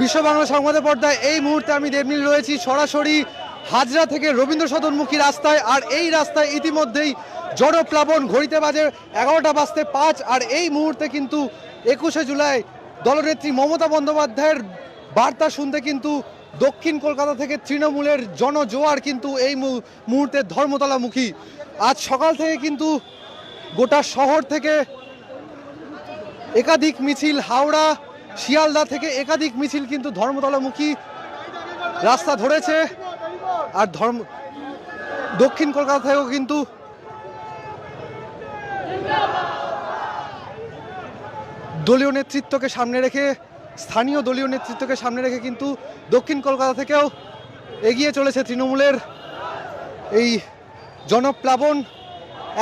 বিশ্ব বাংলা সংবাদের পর্দায় এই মুহূর্তে আমি দেবনীল রয়েছি। সরাসরি হাজরা থেকে রবীন্দ্র সদনমুখী রাস্তায়, আর এই রাস্তায় ইতিমধ্যেই জড়প্লাবন ঘড়িতে বাজে এগারোটা বাজতে পাঁচ, আর এই মুহূর্তে কিন্তু একুশে জুলাই দলনেত্রী মমতা বন্দ্যোপাধ্যায়ের বার্তা শুনতে কিন্তু দক্ষিণ কলকাতা থেকে তৃণমূলের জনজোয়ার কিন্তু এই মুহূর্তে ধর্মতলামুখী। আজ সকাল থেকে কিন্তু গোটা শহর থেকে একাধিক মিছিল, হাওড়া, শিয়ালদা থেকে একাধিক মিছিল কিন্তু ধর্মতলামুখী। রাস্তা ধরেছে। আর ধর্ম দক্ষিণ কলকাতা থেকেও কিন্তু দলীয় নেতৃত্বকে সামনে রেখে, স্থানীয় দলীয় নেতৃত্বকে সামনে রেখে কিন্তু দক্ষিণ কলকাতা থেকেও এগিয়ে চলেছে তৃণমূলের এই জনপ্লাবন।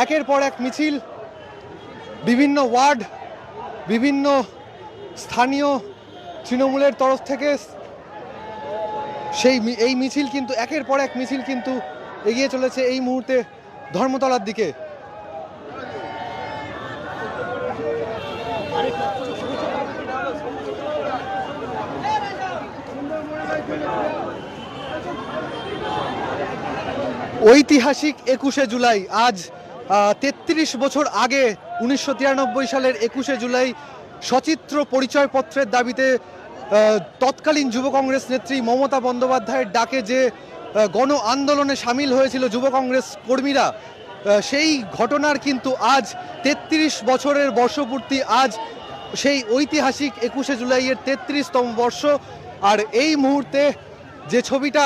একের পর এক মিছিল, বিভিন্ন ওয়ার্ড, বিভিন্ন স্থানীয় তৃণমূলের তরফ থেকে সেই এই মিছিল কিন্তু, একের পর এক মিছিল কিন্তু এগিয়ে চলেছে এই মুহূর্তে ধর্মতলার দিকে। ঐতিহাসিক একুশে জুলাই, আজ তেত্রিশ বছর আগে, উনিশশো তিরানব্বই সালের একুশে জুলাই, সচিত্র পরিচয়পত্রের দাবিতে তৎকালীন যুব কংগ্রেস নেত্রী মমতা বন্দ্যোপাধ্যায়ের ডাকে যে গণ আন্দোলনে সামিল হয়েছিল যুব কংগ্রেস কর্মীরা সেই ঘটনার কিন্তু আজ, তেত্রিশ বছরের বর্ষপূর্তি, আজ সেই ঐতিহাসিক একুশে জুলাইয়ের তেত্রিশতম বর্ষ। আর এই মুহূর্তে যে ছবিটা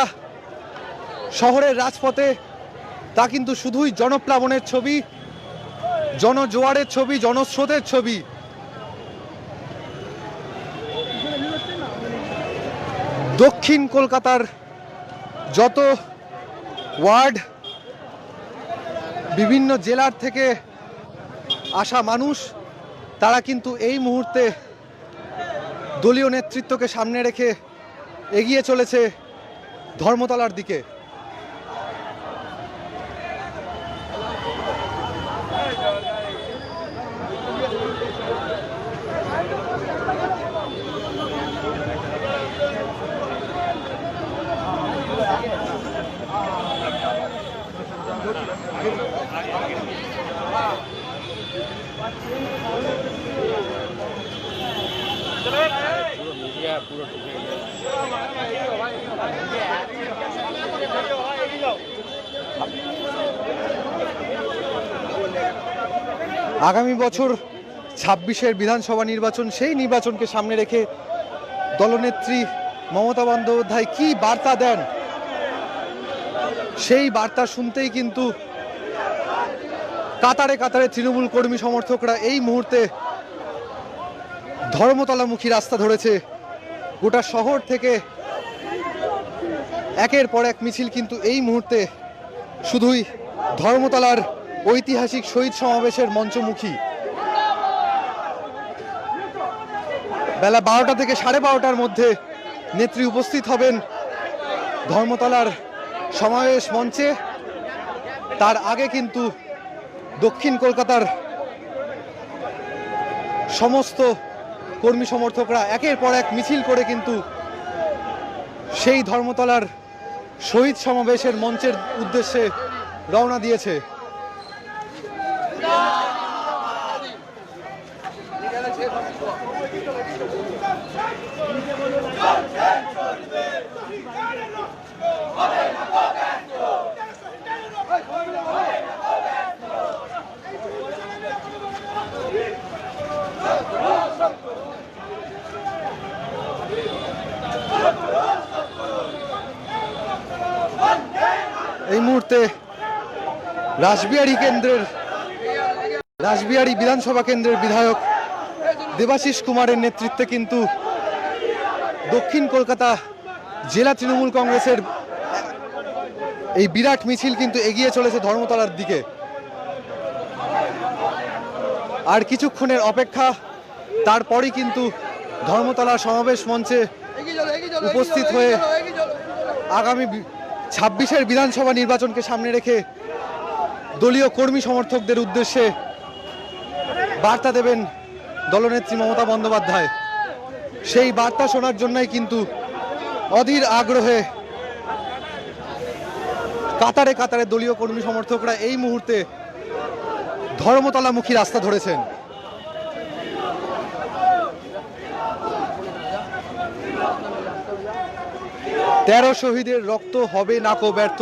শহরের রাজপথে তা কিন্তু শুধুই জনপ্লাবনের ছবি, জনজোয়ারের ছবি, জনস্রোতের ছবি। দক্ষিণ কলকাতার যত ওয়ার্ড, বিভিন্ন জেলার থেকে আসা মানুষ, তারা কিন্তু এই মুহূর্তে দলীয় নেতৃত্বকে সামনে রেখে এগিয়ে চলেছে ধর্মতলার দিকে। আগামী বছর ছাব্বিশের বিধানসভা নির্বাচন, সেই নির্বাচনকে সামনে রেখে দলনেত্রী মমতা বন্দ্যোপাধ্যায় কি বার্তা দেন? সেই বার্তা শুনতেই কিন্তু কাতারে কাতারে তৃণমূল কর্মী সমর্থকরা এই মুহূর্তে ধর্মতলামুখী রাস্তা ধরেছে। গোটা শহর থেকে একের পর এক মিছিল কিন্তু এই মুহূর্তে শুধুই ধর্মতলার ঐতিহাসিক শহীদ সমাবেশের মঞ্চমুখী। বেলা বারোটা থেকে সাড়ে বারোটার মধ্যে নেত্রী উপস্থিত হবেন ধর্মতলার সমাবেশ মঞ্চে। তার আগে কিন্তু দক্ষিণ কলকাতার সমস্ত কর্মী সমর্থকরা একের পর এক মিছিল করে কিন্তু সেই ধর্মতলার শহীদ সমাবেশের মঞ্চের উদ্দেশ্যে রওনা দিয়েছে। এই মুহূর্তে রাসবিহারী কেন্দ্রের রাসবিহারী বিধানসভা কেন্দ্রের বিধায়ক দেবাশিস কুমারের নেতৃত্বে কিন্তু দক্ষিণ কলকাতা জেলা তৃণমূল কংগ্রেসের এই বিরাট মিছিল কিন্তু এগিয়ে চলেছে ধর্মতলার দিকে। আর কিছুক্ষণের অপেক্ষা, তারপরই কিন্তু ধর্মতলা সমাবেশ মঞ্চে উপস্থিত হয়ে আগামী ছাব্বিশের বিধানসভা নির্বাচনকে সামনে রেখে দলীয় কর্মী সমর্থকদের উদ্দেশ্যে বার্তা দেবেন দলনেত্রী মমতা বন্দ্যোপাধ্যায়। সেই বার্তা শোনার জন্যই কিন্তু অধীর আগ্রহে কাতারে কাতারে দলীয় কর্মী সমর্থকরা এই মুহূর্তে ধর্মতলামুখী রাস্তা ধরেছেন। তেরো শহীদের রক্ত হবে নাকো ব্যর্থ।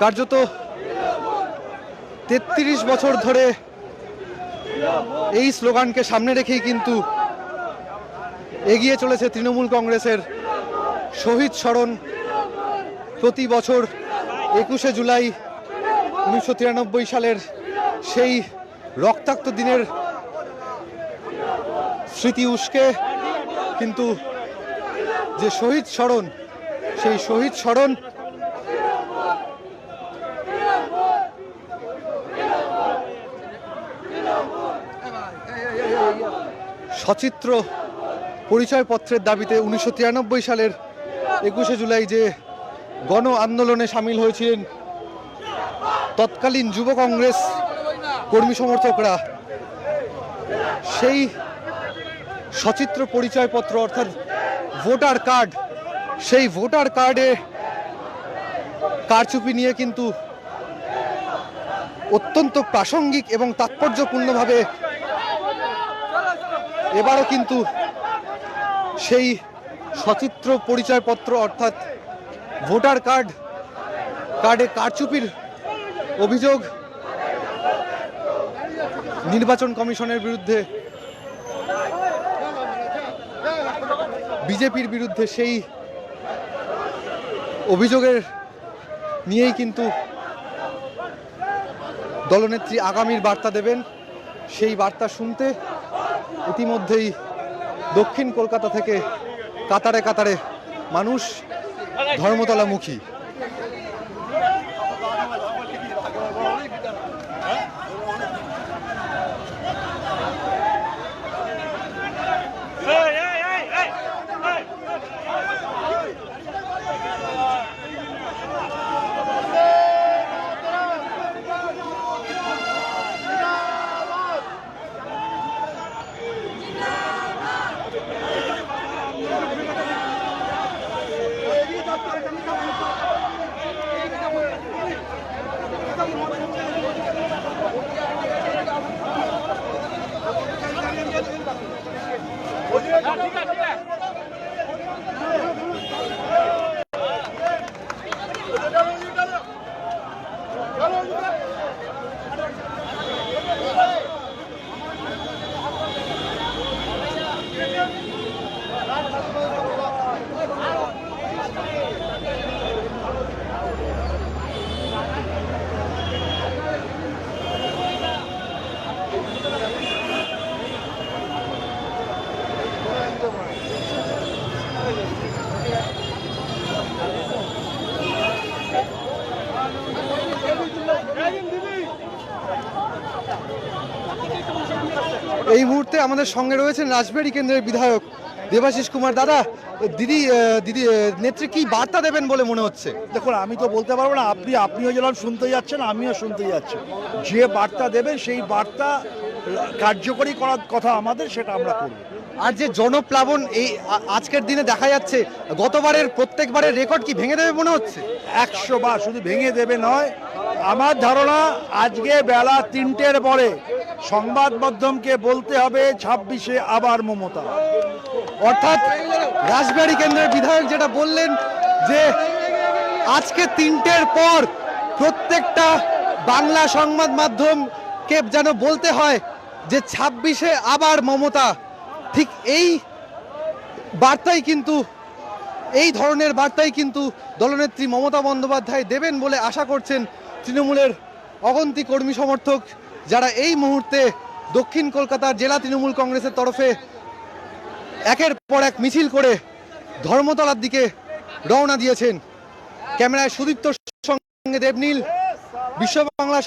কার্যত তেত্রিশ বছর ধরে এই স্লোগানকে সামনে রেখেই কিন্তু এগিয়ে চলেছে তৃণমূল কংগ্রেসের শহীদ স্মরণ প্রতি বছর একুশে জুলাই উনিশশো তিরানব্বই সালের সেই রক্তাক্ত দিনের স্মৃতি উস্কে কিন্তু যে শহীদ স্মরণ, সেই শহীদ স্মরণ সচিত্র পরিচয়পত্রের দাবিতে উনিশশো তিরানব্বই সালের একুশে জুলাই যে গণ আন্দোলনে সামিল হয়েছিলেন তৎকালীন যুব কংগ্রেস কর্মী সমর্থকরা, সেই সচিত্র পরিচয়পত্র অর্থাৎ ভোটার কার্ড, সেই ভোটার কার্ডে কারচুপি নিয়ে কিন্তু অত্যন্ত প্রাসঙ্গিক এবং তাৎপর্যপূর্ণভাবে এবারও কিন্তু সেই সচিত্র পরিচয়পত্র অর্থাৎ ভোটার কার্ড, কার্ডে কারচুপির অভিযোগ নির্বাচন কমিশনের বিরুদ্ধে, বিজেপির বিরুদ্ধে সেই অভিযোগের নিয়েই কিন্তু দলনেত্রী আগামীর বার্তা দেবেন। সেই বার্তা শুনতে ইতিমধ্যেই দক্ষিণ কলকাতা থেকে কাতারে কাতারে মানুষ ধর্মতলামুখী। এই মুহূর্তে আমাদের সঙ্গে রয়েছেন রাজবাড়ী কেন্দ্রের বিধায়ক দেবাশিস কুমার। দাদা দিদি দিদি নেত্রী কি বার্তা দেবেন বলে মনে হচ্ছে? দেখুন আমি তো বলতে পারব না আপনি আপনিও যেরকম শুনতে যাচ্ছেন আমিও শুনতে যাচ্ছি। যে বার্তা দেবেন সেই বার্তা কার্যকরী করার কথা আমাদের সেটা আমরা করব। আর যে জনপ্লাবন এই আজকের দিনে দেখা যাচ্ছে গতবারের প্রত্যেকবারের রেকর্ড কি ভেঙে দেবে মনে হচ্ছে? একশো বার শুধু ভেঙে দেবে নয় আমার ধারণা আজকে বেলা তিনটের পরে সংবাদ মাধ্যমকে বলতে হবে ছাব্বিশে আবার মমতা। অর্থাৎ রাজবাড়ী কেন্দ্রের বিধায়ক যেটা বললেন যে আজকে তিনটের পর প্রত্যেকটা বাংলা সংবাদ মাধ্যমকে যেন বলতে হয় যে ছাব্বিশে আবার মমতা। ঠিক এই বার্তাই কিন্তু, এই ধরনের বার্তাই কিন্তু দলনেত্রী মমতা বন্দ্যোপাধ্যায় দেবেন বলে আশা করছেন তৃণমূলের অগন্তি কর্মী সমর্থক যারা এই মুহূর্তে দক্ষিণ কলকাতার জেলা তৃণমূল কংগ্রেসের তরফে একের পর এক মিছিল করে ধর্মতলার দিকে রওনা দিয়েছেন। ক্যামেরায় সুদীপ্ত সঙ্গে দেবনীল বিশ্ব বাংলা